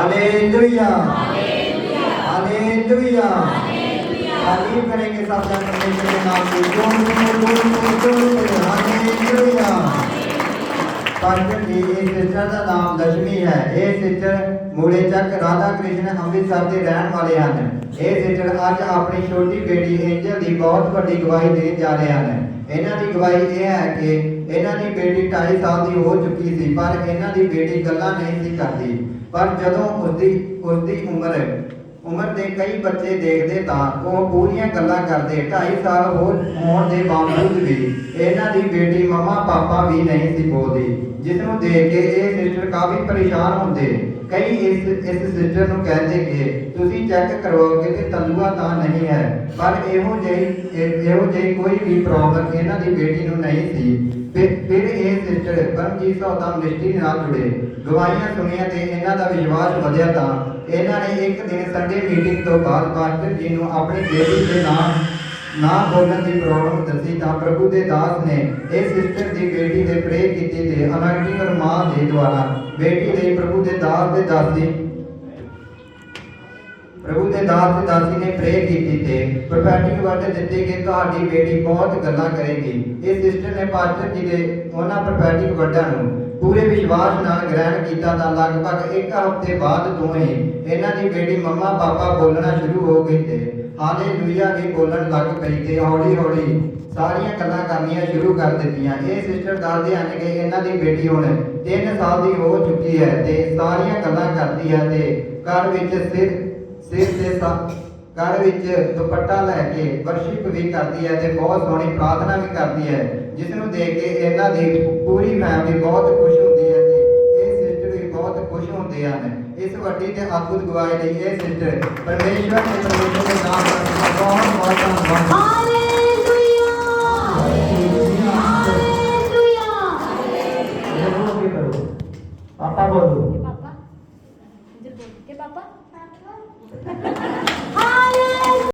Hallelujah hallelujah तालीम करेंगे सब जन परमेश्वर के नाम की जोर जोर जोर जोर हालेलुया पास्टर जी ਇਹ ਦਾ ਨਾਮ ਲక్ష్ਮੀ ਹੈ। ਇਹ ਸਿਸਟਰ ਮੂਲੇ ਚੱਕ ਰਾਧਾ ਕ੍ਰਿਸ਼ਨ ਅੰਮ੍ਰਿਤਸਰ ਦੇ ਰਹਿਣ ਵਾਲੇ ਹਨ। ਇਹ ਸਿਸਟਰ ਅੱਜ ਆਪਣੀ ਛੋਟੀ ਬੇਟੀ ਏਂਜਲ ਦੀ ਬਹੁਤ ਵੱਡੀ ਗਵਾਹੀ ਦੇਣ ਜਾ ਰਹੇ ਹਨ। ਇਹਨਾਂ ਦੀ ਗਵਾਹੀ ਇਹ ਹੈ ਕਿ ਇਹਨਾਂ ਦੀ ਬੇਟੀ 2.5 ਸਾਲ ਦੀ ਹੋ ਚੁੱਕੀ ਸੀ, ਪਰ ਇਹਨਾਂ ਦੀ ਬੇਟੀ ਗੱਲਾਂ ਨਹੀਂ ਸੀ ਕਰਦੀ। ਪਰ ਜਦੋਂ ਉਸਦੀ ਉਸਦੀ ਉਮਰ ਉਮਰ ਦੇ ਕਈ ਬੱਚੇ ਦੇਖਦੇ ਤਾਂ ਉਹ ਪੂਰੀਆਂ ਗੱਲਾਂ ਕਰਦੇ 2.5 ਸਾਲ ਹੋਣ ਦੇ ਬਾਵਜੂਦ ਵੀ ਇਹਨਾਂ ਦੀ ਬੇਟੀ ਮਮਾ ਪਾਪਾ ਵੀ ਨਹੀਂ ਸੀ ਬੋਲਦੀ ਜਿਸ ਨੂੰ ਦੇਖ ਕੇ ਇਹ ਸਿਸਟਰ ਕਾਫੀ ਪਰੇਸ਼ਾਨ ਹੁੰਦੇ। ਕਈ ਇਸ ਇਸ ਸਿਸਟਰ ਨੂੰ ਕਹਿੰਦੇ ਕਿ ਤੁਸੀਂ ਚੈੱਕ ਕਰਵਾਓਗੇ ਕਿ ਤਲੂਆ ਤਾਂ ਨਹੀਂ ਹੈ, ਪਰ ਇਹੋ ਜਿਹੀ ਇਹੋ ਜਿਹੀ ਕੋਈ ਵੀ ਪ੍ਰੋਬਲਮ ਇਹਨਾਂ ਦੀ ਬੇਟੀ ਨੂੰ ਨਹੀਂ ਸੀ। ਫਿਰ ਇਹ ਸਿਸਟਰ ਪਰਮਜੀਤ ਸੌਦਾ ਮਿਸਟਰੀ ਨਾਲ ਜੁੜੇ। ਗਵਾਹੀਆਂ ਸੁਣੀਆਂ ਤੇ ਇਹਨਾਂ ਦਾ ਵਿਸ਼ਵਾਸ ਵਧਿਆ ਤਾਂ ਇਹਨਾਂ ਨੇ ਇੱਕ ਦਿਨ ਸੰਡੇ ਮੀਟਿੰਗ ਤੋਂ ਬਾਅਦ ਪਾਸਟਰ ਜੀ ਨੂੰ ਆਪਣੀ ਬੇਟੀ ਦੇ ਨਾਮ ਨਾ ਬੋਲਣ ਦੀ ਪ੍ਰੋਬਲਮ ਦੱਸੀ ਤਾਂ ਪ੍ਰਭੂ ਦੇ ਦਾਸ ਨੇ ਇਹ ਸਿਸਟਰ ਦੀ ਬੇਟੀ ਦੇ ਪ੍ਰੇਰ ਕੀਤੀ ਤੇ ਅਨਾਇੰਟਿੰਗ ਮਾਂ ਦੇ ਦੁਆਰਾ ਬੇਟੀ ਲਈ ਪ੍ਰਭੂ ਦੇ ਦਾਸ ਦੇ ਦਾਸੀ ਪ੍ਰਭੂ ਦੇ ਦਾਸ ਤੇ ਦਾਸੀ ਨੇ ਪ੍ਰੇ ਕੀਤੀ ਤੇ ਪ੍ਰੋਫੈਟਿਕ ਵਰਡ ਦਿੱਤੇ ਕਿ ਤੁਹਾਡੀ ਬੇਟੀ ਬਹੁਤ ਗੱਲਾਂ ਕਰੇਗੀ। ਇਹ ਸਿਸਟਰ ਨੇ ਪਾਸਟਰ ਜੀ ਦੇ ਉਹਨਾਂ ਪ੍ਰੋਫੈਟਿਕ ਵਰਡਾਂ ਨੂੰ ਪੂਰੇ ਵਿਸ਼ਵਾਸ ਨਾਲ ਗ੍ਰਹਿਣ ਕੀਤਾ ਤਾਂ ਲਗਭਗ ਇੱਕ ਹਫ਼ਤੇ ਬਾਅਦ ਤੋਂ ਇਹਨਾਂ ਦੀ ਬੇਟੀ ਮੰਮਾ ਪਾਪਾ ਬੋਲਣਾ ਸ਼ੁਰੂ ਹੋ ਗਈ ਤੇ ਹਾਲੇਲੂਇਆ ਵੀ ਬੋਲਣ ਲੱਗ ਪਈ ਤੇ ਹੌਲੀ ਹੌਲੀ ਸਾਰੀਆਂ ਗੱਲਾਂ ਕਰਨੀਆਂ ਸ਼ੁਰੂ ਕਰ ਦਿੱਤੀਆਂ। ਇਹ ਸਿਸਟਰ ਦੱਸਦੇ ਹਨ ਕਿ ਇਹਨਾਂ ਦੀ ਬੇਟੀ ਹੁਣ 3 ਸਾਲ ਦੀ ਹੋ ਚੁੱਕੀ ਹੈ ਤੇ ਸਾਰੀਆਂ ਗੱਲਾਂ ਕਰਦੀ ਹੈ ਤੇ ਘਰ ਵਿੱਚ ਸਿਰ ਸਿਰ ਦੇ ਗੜ ਵਿੱਚ ਦੁਪੱਟਾ ਲੈ ਕੇ ਵਰਸ਼ਿਪ ਵੀ ਕਰਦੀ ਹੈ ਤੇ ਬਹੁਤ ਸੋਹਣੀ ਪ੍ਰਾਰਥਨਾ ਵੀ ਕਰਦੀ ਹੈ ਜਿਸ ਨੂੰ ਦੇਖ ਕੇ ਇਹਨਾਂ ਦੀ ਪੂਰੀ ਫੈਮਿਲੀ ਬਹੁਤ ਖੁਸ਼ ਹੁੰਦੀ ਹੈ ਤੇ ਇਹ ਸਿਸਟਰ ਵੀ ਬਹੁਤ ਖੁਸ਼ ਹੁੰਦੇ ਹਨ। ਇਸ ਵੱਡੀ ਤੇ ਅਦਭੁਤ ਗਵਾਹੀ ਲਈ ਇਹ ਸਿਸਟਰ ਪਰਮੇਸ਼ਵਰ ਦੇ ਪਰਮੇਸ਼ਵਰ ਦੇ ਨਾਮ ਦਾ ਬਹੁਤ ਬਹੁਤ ਧੰਨਵਾਦ। ਹਾਲੇਲੂਇਆ ਹਾਲੇਲੂਇਆ ਹਾਲੇਲੂਇਆ ਪਾਪਾ ਬੋਲੋ। ਪਾਪਾ? ਜਿੱਦ ਬੋਲ। ਕੇ ਪਾਪਾ? Hi.